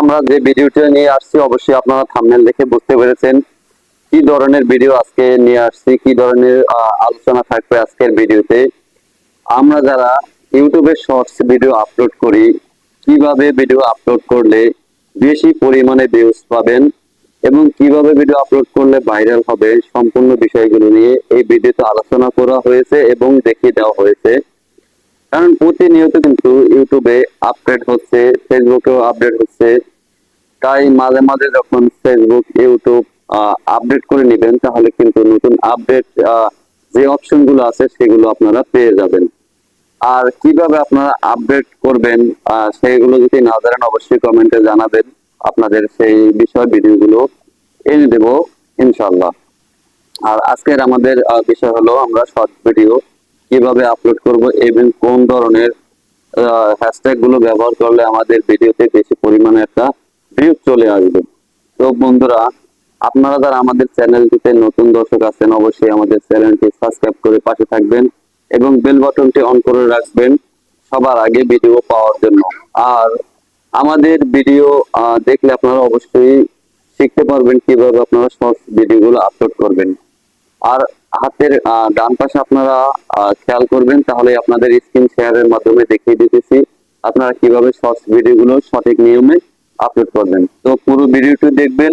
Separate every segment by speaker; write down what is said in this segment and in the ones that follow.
Speaker 1: আমরা যে ভিডিওটা নিয়ে আসছি, অবশ্যই আপনারা থাম্বনেল দেখে বুঝতে পেরেছেন কি ধরনের ভিডিও আজকে নিয়ে আসছি, কি ধরনের আলোচনা থাকবে আজকের ভিডিওতে। আমরা যারা ইউটিউবে শর্টস ভিডিও আপলোড করি, কীভাবে ভিডিও আপলোড করলে বেশি পরিমাণে ভিউজ পাবেন এবং কীভাবে ভিডিও আপলোড করলে ভাইরাল হবে, সম্পূর্ণ বিষয়গুলো নিয়ে এই ভিডিওতে আলোচনা করা হয়েছে এবং দেখিয়ে দেওয়া হয়েছে। কারণ প্রতিনিয়ত কিন্তু ইউটিউবে আপডেট হচ্ছে ফেসবুকেও আপডেট হচ্ছে। তাই মাঝে মাঝে যখন ফেসবুক ইউটিউব আপডেট করে নেবেন তাহলে কিন্তু নতুন আপডেট যে অপশনগুলো আছে সেগুলো আপনারা পেয়ে যাবেন। আর কীভাবে আপনারা আপডেট করবেন আহ, সেইগুলো যদি না জানেন অবশ্যই কমেন্টে জানাবেন। আপনাদের সেই বিষয় ভিডিওগুলো এনে দেব ইনশাল্লাহ আর আজকের আমাদের বিষয় হলো আমরা শর্ট ভিডিও কীভাবে আপলোড করব এবং কোন ধরনের হ্যাশট্যাগগুলো ব্যবহার করলে আমাদের ভিডিওতে বেশি পরিমাণে একটা ভিউ চলে আসবে। তো বন্ধুরা, আপনারা যারা আমাদের চ্যানেলটিতে নতুন দর্শক আছেন, অবশ্যই আমাদের চ্যানেলটি সাবস্ক্রাইব করে পাশে থাকবেন এবং বেল বাটনটি অন করে রাখবেন সবার আগে ভিডিও পাওয়ার জন্য। আর আমাদের ভিডিও দেখলে আপনারা অবশ্যই শিখতে পারবেন কীভাবে আপনারা শর্টস ভিডিওগুলো আপলোড করবেন। আর হাতের ডান পাশে আপনারা খেয়াল করবেন, তাহলে আপনাদের স্ক্রিন শেয়ারের মাধ্যমে দেখিয়ে দিতেছি আপনারা কীভাবে শর্টস ভিডিওগুলো সঠিক নিয়মে আপলোড করবেন। তো পুরো ভিডিওটি দেখবেন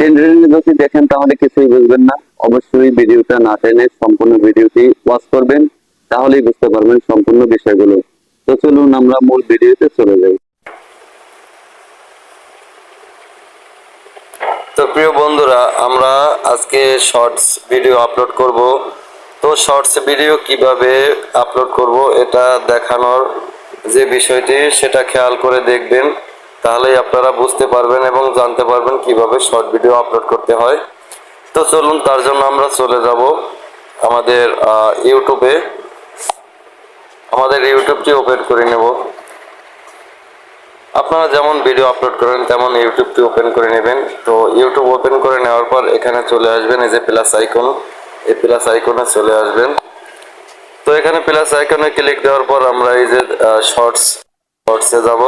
Speaker 1: টেন্ডারিং যদি দেখেন তাহলে কিছুই বুঝবেন না। অবশ্যই ভিডিওটা না টেনে সম্পূর্ণ ভিডিওটি ওয়াচ করবেন, তাহলেই বুঝতে পারবেন সম্পূর্ণ বিষয়গুলো। তো চলুন আমরা মূল ভিডিওতে চলে যাই।
Speaker 2: তো প্রিয় বন্ধুরা, আমরা আজকে শর্টস ভিডিও আপলোড করব। তো শর্টস ভিডিও কীভাবে আপলোড করব এটা দেখানোর যে বিষয়টি, সেটা খেয়াল করে দেখবেন। তাহলেই আপনারা বুঝতে পারবেন এবং জানতে পারবেন কীভাবে শর্ট ভিডিও আপলোড করতে হয়। তো চলুন, তার জন্য আমরা চলে যাব আমাদের ইউটিউবে আমাদের ইউটিউবটি ওপেন করে নেব। আপনারা যেমন ভিডিও আপলোড করেন, তেমন ইউটিউবটি ওপেন করে নেবেন। তো ইউটিউব ওপেন করে নেওয়ার পর এখানে চলে আসবেন, এই যে প্লাস আইকন এই প্লাস আইকনে চলে আসবেন। তো এখানে প্লাস আইকনে ক্লিক দেওয়ার পর আমরা এই যে শর্টস শর্টসে যাব।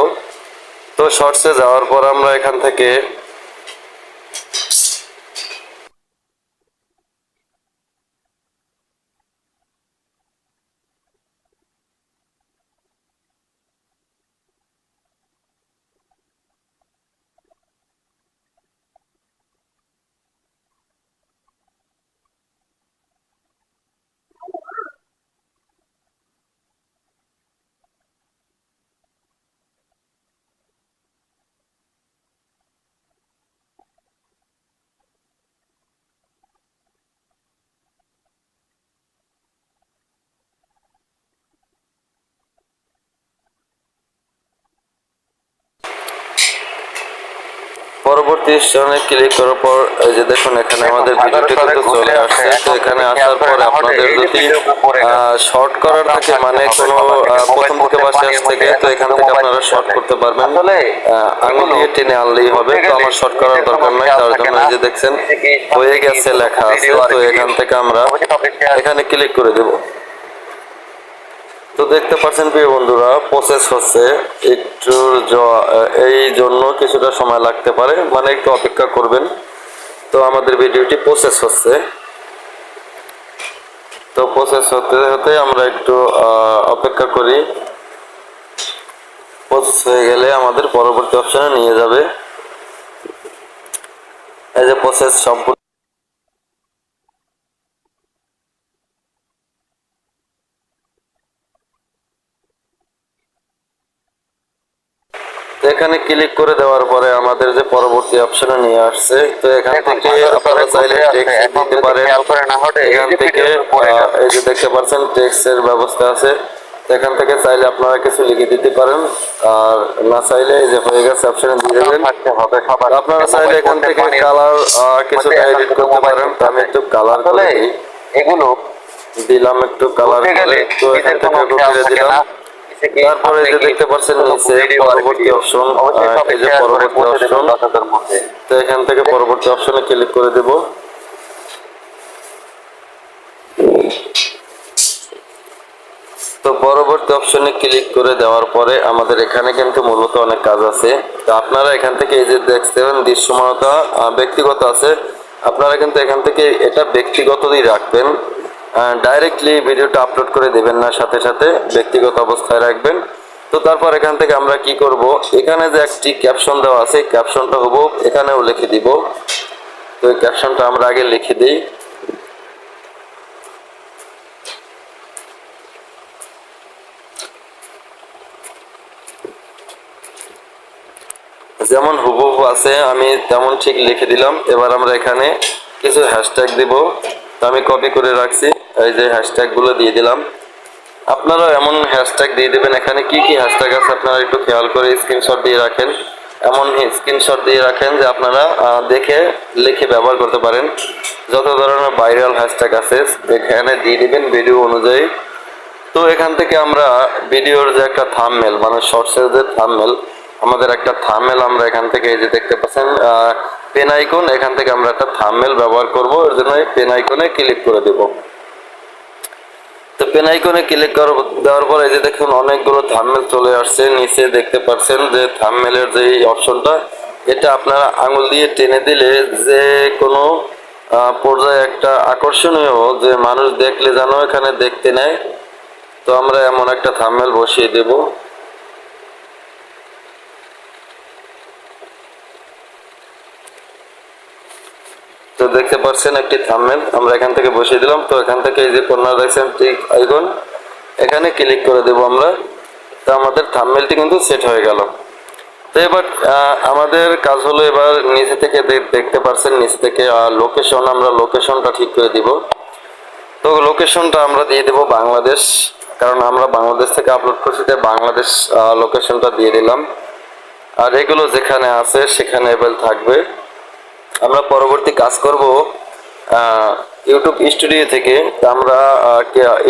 Speaker 2: তো শর্টসে যাওয়ার পর আমরা এখান থেকে পরবর্তী স্থানে ক্লিক করার পর এই যে দেখুন এখানে আমাদের ভিডিওটি কিন্তু চলে আসছে। তো এখানে আসার পর আপনাদের যদি শর্ট করার থাকে মানে কোনো প্রথম থেকে বা শেষ থেকে তো এখান থেকে আপনারা শর্ট করতে পারবেন। আঙুল দিয়ে টেনে আনলেই হবে। তো আমার শর্ট করার দরকার নাই তার জন্য এই যে দেখছেন হয়ে গেছে লেখা আছে। তো এখান থেকে আমরা এখানে ক্লিক করে দেব। তো দেখতে পাচ্ছেন প্রিয় বন্ধুরা প্রসেস হচ্ছে একটু এই জন্য কিছুটা সময় লাগতে পারে মানে একটু অপেক্ষা করবেন। তো আমাদের ভিডিওটি প্রসেস হচ্ছে। তো প্রসেস হতে হতে আমরা একটু অপেক্ষা করি। প্রসেস হয়ে গেলে আমাদের পরবর্তী অপশনে নিয়ে যাবে। এই যে প্রসেস সম্পূর্ণ এখানে ক্লিক করে দেওয়ার পরে আমাদের যে পরবর্তী অপশনে নিয়ে আসছে তো এখান থেকে আপনারা চাইলে টেক্সট দিতে পারেন। এখান থেকে এই যে দেখতে পাচ্ছেন টেক্সটের ব্যবস্থা আছে। এখান থেকে চাইলে আপনারা কিছু লিখে দিতে পারেন। আর না চাইলে এই যে হয়ে গেছে অপশনে দিয়ে দেবেন। আপনারা চাইলে এখান থেকে কালার কিছুটা এডিট করতে পারেন। আমি একটু কালার করে
Speaker 3: এগুলো
Speaker 2: দিলাম একটু কালার করে। তো এখান থেকে একটু দিলাম। তারপরে যে দেখতে পাচ্ছেন নিচে পরবর্তী অপশন এই যে পরবর্তী অপশন তো এখান থেকে পরবর্তী অপশনে ক্লিক করে দেব। তো পরবর্তী অপশনে ক্লিক করে দেওয়ার পরে আমাদের এখানে কিন্তু মূলত অনেক কাজ আছে। তো আপনারা এখান থেকে এই যে দেখছেন দৃশ্যমানতা ব্যক্তিগত আছে। আপনারা কিন্তু এখান থেকে এটা ব্যক্তিগতই রাখবেন। ডাইরেক্টলি ভিডিওটা আপলোড করে দেবেন না, সাথে সাথে ব্যক্তিগত অবস্থায় রাখবেন। তো তারপর এখান থেকে আমরা কি করব? এখানে যে একটি ক্যাপশন দেওয়া আছে ক্যাপশনটা হব, এখানেও লিখে দিব। তো ক্যাপশনটা আমরা আগে লিখে দিই। যেমন হুবহু আছে, আমি তেমন ঠিক লিখে দিলাম। এবার আমরা এখানে কিছু হ্যাশট্যাগ দিব। তো আমি কপি করে রাখছি। এই যে হ্যাশট্যাগগুলো দিয়ে দিলাম। আপনারা এমন হ্যাশট্যাগ দিয়ে দেবেন, এখানে কি কি হ্যাশট্যাগ আছে আপনারা একটু খেয়াল করে স্ক্রিনশট দিয়ে রাখেন। এমন স্ক্রিনশট দিয়ে রাখেন যে আপনারা দেখে, লিখে ব্যবহার করতে পারেন। যত ধরনের ভাইরাল হ্যাশট্যাগ আছে, এখানে দিয়ে দিবেন ভিডিও অনুযায়ী। তো এখান থেকে আমরা ভিডিওর যে একটা থামমেল মানে শর্টসের যে থামমেল আমাদের একটা থামমেল আমরা এখান থেকে এই যে দেখতে পাচ্ছেন পেন আইকন, এখান থেকে আমরা একটা থামমেল ব্যবহার করব। এর জন্য পেন আইকনে ক্লিক করে দেব। তো পেন আইকনে ক্লিক দেওয়ার পর এই যে দেখুন, অনেকগুলো থামমেল চলে আসছে। নিচে দেখতে পাচ্ছেন যে থামমেলের যে অপশনটা, এটা আপনারা আঙুল দিয়ে টেনে দিলে যে কোনো পর্যায়ে একটা আকর্ষণীয় যে মানুষ দেখলে যেন এখানে দেখতে নেয়। তো আমরা এমন একটা থাম্বনেল বসিয়ে দেব। তো দেখতে পাচ্ছেন একটি থাম্বনেল আমরা এখান থেকে বসিয়ে দিলাম। তো এখান থেকে এই যে কর্নার দেখছেন, ঠিক আইকন। এখানে ক্লিক করে দেব আমরা। তো আমাদের থাম্বনেলটি কিন্তু সেট হয়ে গেল। তো এবার আমাদের কাজ হলো এবার নিচে থেকে দেখতে পাচ্ছেন, নিচে থেকে লোকেশন আমরা লোকেশনটা ঠিক করে দিব। তো লোকেশনটা আমরা দিয়ে দেব বাংলাদেশ। কারণ আমরা বাংলাদেশ থেকে আপলোড করছি, তাই বাংলাদেশ লোকেশনটা দিয়ে দিলাম। আর এগুলো যেখানে আছে, সেখানে এবেল থাকবে। আমরা পরবর্তী কাজ করব ইউটিউব স্টুডিও থেকে। আমরা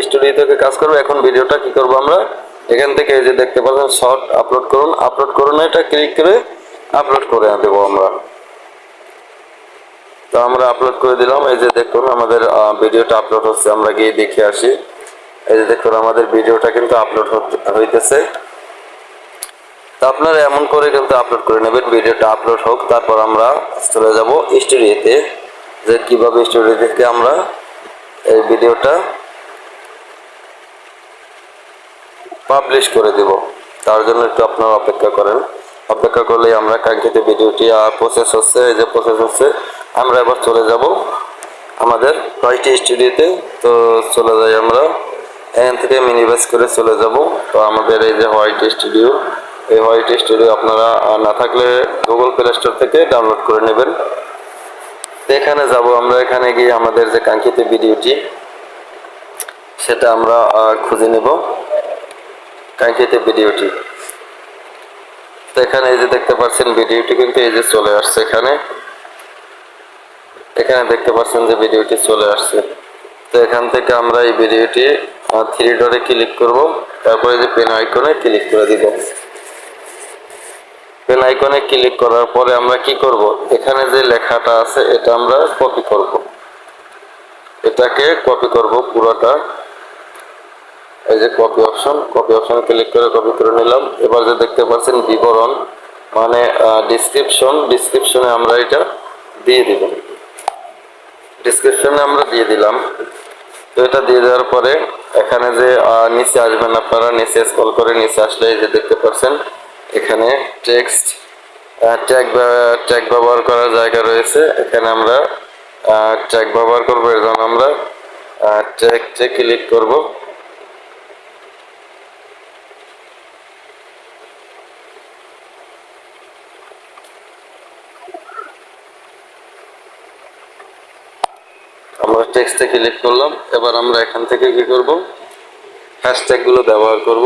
Speaker 2: স্টুডিও থেকে কাজ করব। এখন ভিডিওটা কি করব আমরা? এখান থেকে যে দেখতে পাচ্ছেন শর্ট আপলোড করুন। আপলোড করুন, এটা ক্লিক করে আপলোড করে দেবো আমরা। তো আমরা আপলোড করে দিলাম। এই যে দেখুন, আমাদের ভিডিওটা আপলোড হচ্ছে। আমরা গিয়ে দেখে আসি। এই যে দেখুন, আমাদের ভিডিওটা কিন্তু আপলোড হইতেছে। তো আপনারা এমন করে কিন্তু আপলোড করে নেবেন, ভিডিওটা আপলোড হোক, তারপর আমরা চলে যাব স্টুডিওতে, যে কীভাবে স্টুডিও থেকে আমরা এই ভিডিওটা পাবলিশ করে দেব। তার জন্য একটু আপনারা অপেক্ষা করেন। অপেক্ষা করলে আমরা কাঙ্ক্ষিত ভিডিওটি আর প্রসেস হচ্ছে, এই যে প্রসেস হচ্ছে, আমরা এবার চলে যাব আমাদের কয়টি স্টুডিওতে। তো চলে যাই আমরা, এখান থেকে মিনিবাস করে চলে যাব। তো আমাদের এই যে হোয়াইট স্টুডিও এই হোয়াইট স্টুডিও আপনারা না থাকলে গুগল প্লে স্টোর থেকে ডাউনলোড করে নেবেন। এখানে যাব আমরা, এখানে গিয়ে আমাদের যে কাঙ্ক্ষিত ভিডিওটি, সেটা আমরা খুঁজে নেব, কাঙ্ক্ষিত ভিডিওটি। তো এখানে এই যে দেখতে পাচ্ছেন, ভিডিওটি কিন্তু এই যে চলে আসছে এখানে। এখানে দেখতে পাচ্ছেন যে ভিডিওটি চলে আসছে। তো এখান থেকে আমরা এই ভিডিওটি থ্রি ডটে ক্লিক করব। তারপরে যে পেন আইকনে ক্লিক করে দিব। আইকনে ক্লিক করার পরে আমরা কি করব? এখানে যে লেখাটা আছে, এটা আমরা কপি করব। এটাকে কপি করব পুরোটা। এই যে copy option copy option click করে কপি করে নিলাম। এবার যে দেখতে পাচ্ছেন, বিবরণ মানে ডিসক্রিপশন ডিসক্রিপশনে আমরা এটা দিয়ে দিব। ডিসক্রিপশনে আমরা দিয়ে দিলাম। তো এটা দিয়ে দেওয়ার পরে এখানে যে নিচে আসবেন আপনারা, নিচে স্ক্রল করে নিচে আসলে এই যে দেখতে পাচ্ছেন এখানে টেক্সট ট্যাগ ট্যাগ ব্যবহার করার জায়গা রয়েছে। এখানে আমরা ট্যাগ ব্যবহার করব, এর জন্য আমরা ট্যাগটে ক্লিক করব। আমরা টেক্সটে ক্লিক করলাম। এবার আমরা এখান থেকে কি করব? হ্যাশট্যাগগুলো ব্যবহার করব।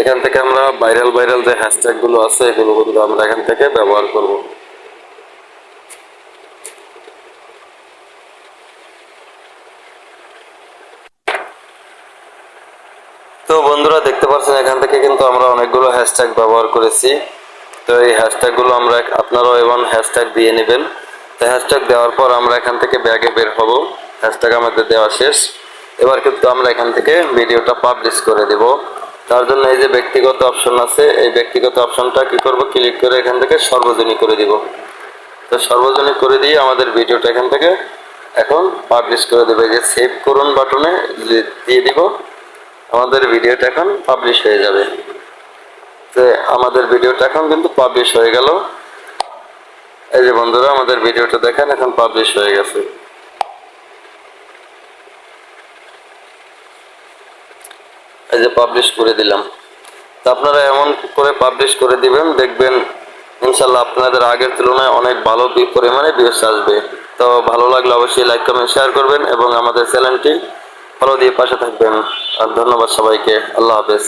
Speaker 2: এখান থেকে আমরা ভাইরাল ভাইরাল যে হ্যাশট্যাগগুলো আছে, এগুলো কিন্তু আমরা এখান থেকে ব্যবহার করব। তো বন্ধুরা, দেখতে পাচ্ছেন, এখান থেকে কিন্তু আমরা অনেকগুলো হ্যাশট্যাগ ব্যবহার করেছি। তো এই হ্যাশট্যাগগুলো আমরা আপনারাও এবং হ্যাশট্যাগ দিয়ে নেবেন। তো হ্যাশট্যাগ দেওয়ার পর আমরা এখান থেকে ব্যাগে বের হব। হ্যাশট্যাগ আমাদের দেওয়া শেষ। এবার কিন্তু আমরা এখান থেকে ভিডিওটা পাবলিশ করে দেব। তার জন্য এই যে ব্যক্তিগত অপশন আছে, এই ব্যক্তিগত অপশনটা কি করব? ক্লিক করে এখান থেকে সর্বজনীন করে দিব। তো সর্বজনীন করে দিয়ে আমাদের ভিডিওটা এখান থেকে এখন পাবলিশ করে দেবে। যে সেভ করুন বাটনে দিয়ে দিব, আমাদের ভিডিওটা এখন পাবলিশ হয়ে যাবে। তো আমাদের ভিডিওটা এখন কিন্তু পাবলিশ হয়ে গেল। এই যে বন্ধুরা, আমাদের ভিডিওটা দেখেন, এখন পাবলিশ হয়ে গেছে। এই যে পাবলিশ করে দিলাম। তো আপনারা এমন করে পাবলিশ করে দিবেন, দেখবেন ইনশাল্লাহ আপনাদের আগের তুলনায় অনেক ভালো পরিমাণে ভিউস আসবে। তো ভালো লাগলে অবশ্যই লাইক কমেন্ট শেয়ার করবেন এবং আমাদের চ্যানেলটি ফলো দিয়ে পাশে থাকবেন। আর ধন্যবাদ সবাইকে। আল্লাহ হাফেজ।